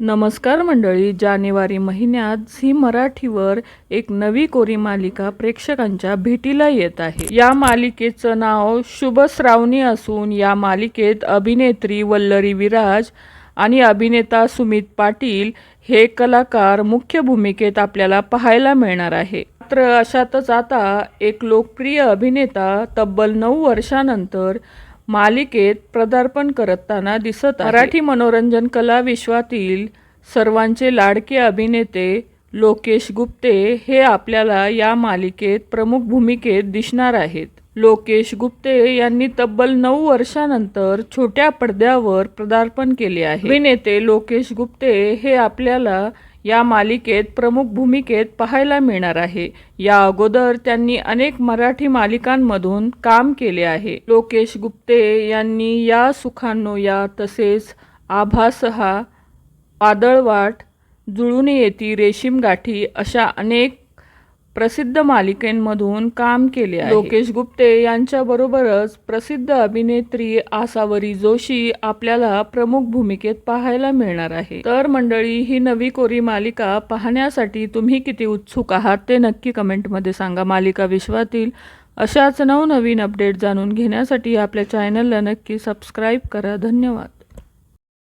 नमस्कार मंडळी जानेवारी महिन्यात झी मराठीवर एक नवी कोरी मालिका प्रेक्षकांच्या भेटीला येत आहे. या मालिकेचं नाव शुभश्रावणी असून या मालिकेत अभिनेत्री वल्लरी विराज आणि अभिनेता सुमित पाटील हे कलाकार मुख्य भूमिकेत आपल्याला पाहायला मिळणार आहे. मात्र अशातच आता एक लोकप्रिय अभिनेता तब्बल नऊ वर्षानंतर मालिकेत पदार्पण करताना दिसत मराठी मनोरंजन कला विश्वातील सर्वांचे लाडके अभिनेते लोकेश गुप्ते हे आपल्याला या मालिकेत प्रमुख भूमिकेत दिसणार आहेत. लोकेश गुप्ते यांनी तब्बल नऊ वर्षानंतर छोट्या पडद्यावर पदार्पण केले आहे. अभिनेते लोकेश गुप्ते हे आपल्याला या मालिकेत प्रमुख भूमिकेत पाहायला मिळणार आहे. या अगोदर त्यांनी अनेक मराठी मालिकांमधून काम केले आहे. लोकेश गुप्ते यांनी या सुखांनो या तसेच आभासहा वादळवाट जुळून येती रेशीम गाठी अशा अनेक प्रसिद्ध मालिकेंमधून काम केले आहे. लोकेश गुप्ते यांच्याबरोबरच प्रसिद्ध अभिनेत्री आसावरी जोशी आपल्याला प्रमुख भूमिकेत पाहायला मिळणार आहे. तर मंडळी ही नवी कोरी मालिका पाहण्यासाठी तुम्ही किती उत्सुक आहात ते नक्की कमेंटमध्ये सांगा. मालिका विश्वातील अशाच नवनवीन अपडेट जाणून घेण्यासाठी आपल्या चॅनलला नक्की सबस्क्राईब करा. धन्यवाद.